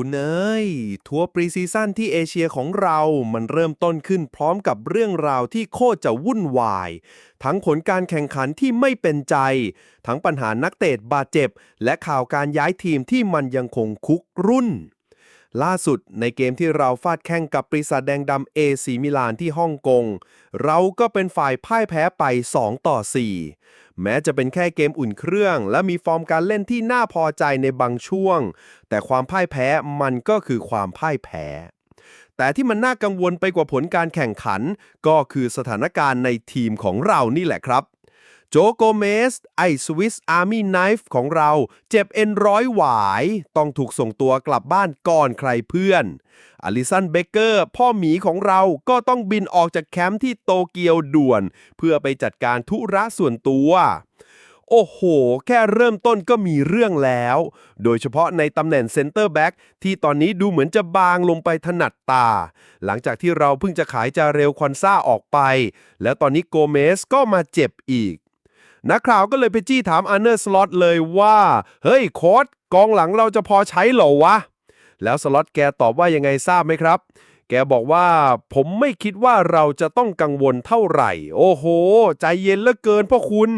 คุณเอ้ย ทัวร์ปรีซีซั่นที่เอเชียของเรามันเริ่มต้นขึ้นพร้อมกับเรื่องราวที่โคตรจะวุ่นวาย ทั้งผลการแข่งขันที่ไม่เป็นใจ ทั้งปัญหานักเตะบาดเจ็บ และข่าวการย้ายทีมที่มันยังคงคุกรุ่น ล่าสุดในเกมที่เราฟาดแข่งกับปริศาจแดงดำเอซีมิลานที่ฮ่องกง เราก็เป็นฝ่ายพ่ายแพ้ไป 2 ต่อ 4 แม้จะเป็นแค่เกมอุ่นเครื่อง และมีฟอร์มการเล่นที่น่าพอใจในบางช่วง แต่ความพ่ายแพ้มันก็คือความพ่ายแพ้แต่ที่มันน่ากังวลไปกว่าผลการแข่งขัน ก็คือสถานการณ์ในทีมของเรานี่แหละครับ โจโกเมส ไอสวิสอาร์มี่ไนฟ์ของเรา เจ็บเอ็นร้อยหวาย ต้องถูกส่งตัวกลับบ้านก่อนใครเพื่อน อลิสันเบเกอร์ พ่อหมีของเราก็ต้องบินออกจากแคมป์ที่โตเกียวด่วน เพื่อไปจัดการธุระส่วนตัว โอ้โห แค่เริ่มต้นก็มีเรื่องแล้ว โดยเฉพาะในตำแหน่งเซนเตอร์แบ็กที่ตอนนี้ดูเหมือนจะบางลงไปถนัดตา หลังจากที่เราเพิ่งจะขายจาเรลควันซ่าออกไป แล้วตอนนี้โกเมสก็มาเจ็บอีก นักข่าวก็เลยไปจี้ถามอาร์เนอร์สล็อตเลยว่า เฮ้ยโค้ดกองหลังเราจะพอใช้เหรอวะ แล้วสล็อตแกตอบว่ายังไงทราบไหมครับ แกบอกว่าผมไม่คิดว่าเราจะต้องกังวลเท่าไหร่ โอ้โห ใจเย็นเหลือเกินพ่อคุณ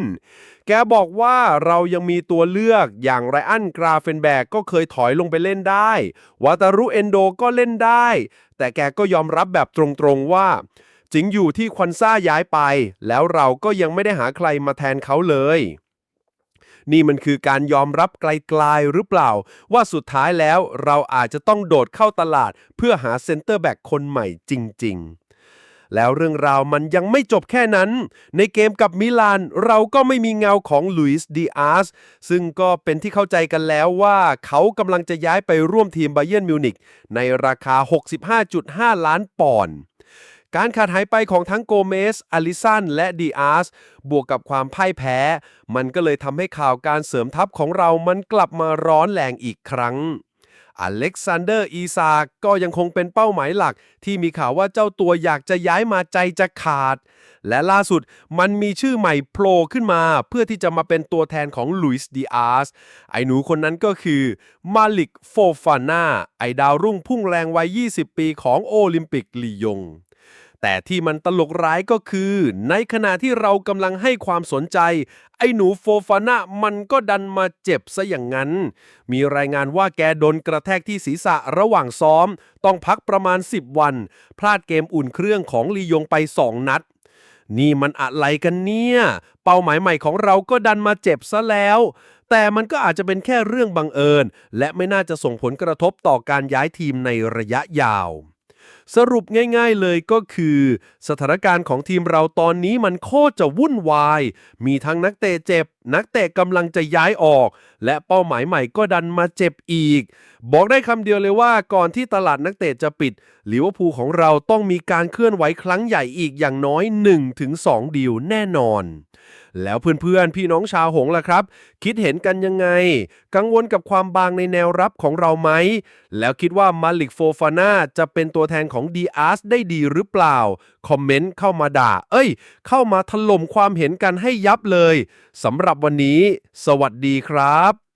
แกบอกว่าเรายังมีตัวเลือกอย่างไรอันกราเฟนแบกก็เคยถอยลงไปเล่นได้วาตารุเอนโดก็เล่นได้ แต่แกก็ยอมรับแบบตรงๆว่า จิงอยู่ที่ควันซ่าย้ายไป แล้วเราก็ยังไม่ได้หาใครมาแทนเขาเลย นี่มันคือการยอมรับไกลๆหรือเปล่า ว่าสุดท้ายแล้วเราอาจจะต้องโดดเข้าตลาด เพื่อหาเซนเตอร์แบ็กคนใหม่จริง ๆแล้วเรื่องราวมันยังไม่จบแค่นั้น ในเกมกับมิลานเราก็ไม่มีเงาของลุยส์ดีอาร์สซึ่งก็เป็นที่เข้าใจกันแล้วว่าเขากำลังจะย้ายไปร่วมทีมไบเยนมิวนิกในราคา 65.5 ล้านปอนด์ การขาดหายไปของทั้งโกเมสอลิสัน และดีอาร์ส บวกกับความพ่ายแพ้ มันก็เลยทำให้ข่าวการเสริมทัพของเรามันกลับมาร้อนแรงอีกครั้ง อเล็กซานเดอร์อีซากก็ยังคงเป็นเป้าหมายหลัก ที่มีข่าวว่าเจ้าตัวอยากจะย้ายมาใจจะขาด และล่าสุดมันมีชื่อใหม่โผล่ขึ้นมา เพื่อที่จะมาเป็นตัวแทนของลุยส์ดีอาร์ส ไอ้หนูคนนั้นก็คือมาลิกโฟฟาน่าไอดาวรุ่งพุ่งแรงวัย 20 ปีของโอลิมปิกลียง แต่ที่มันตลกร้ายก็คือ ในขณะที่เรากำลังให้ความสนใจ ไอ้หนูโฟฟาน่ามันก็ดันมาเจ็บซะอย่างนั้น มีรายงานว่าแกโดนกระแทกที่ศีรษะระหว่างซ้อม ต้องพักประมาณ 10 วัน พลาดเกมอุ่นเครื่องของลียงไป 2 นัด นี่มันอะไรกันเนี่ย เป้าหมายใหม่ของเราก็ดันมาเจ็บซะแล้วแต่มันก็อาจจะเป็นแค่เรื่องบังเอิญ และไม่น่าจะส่งผลกระทบต่อการย้ายทีมในระยะยาว สรุปง่ายๆเลยก็คือ สถานการณ์ของทีมเราตอนนี้มันโคตรจะวุ่นวาย มีทั้งนักเตะเจ็บ นักเตะกำลังจะย้ายออก และเป้าหมายใหม่ก็ดันมาเจ็บอีก บอกได้คำเดียวเลยว่าก่อนที่ตลาดนักเตะจะปิดลิเวอร์พูลของเราต้องมีการเคลื่อนไหวครั้งใหญ่อีกอย่างน้อย 1-2ดีลแน่นอนแล้วเพื่อนๆ พี่น้องชาวหงล่ะครับ คิดเห็นกันยังไง กังวลกับความบางในแนวรับของเราไหม แล้วคิดว่ามาลิกโฟฟาน่าจะเป็นตัวแทนของดีอาร์สได้ดีหรือเปล่า คอมเมนต์เข้ามาด่า เอ้ย เข้ามาถล่มความเห็นกันให้ยับเลยสำหรับวันนี้ สวัสดีครับ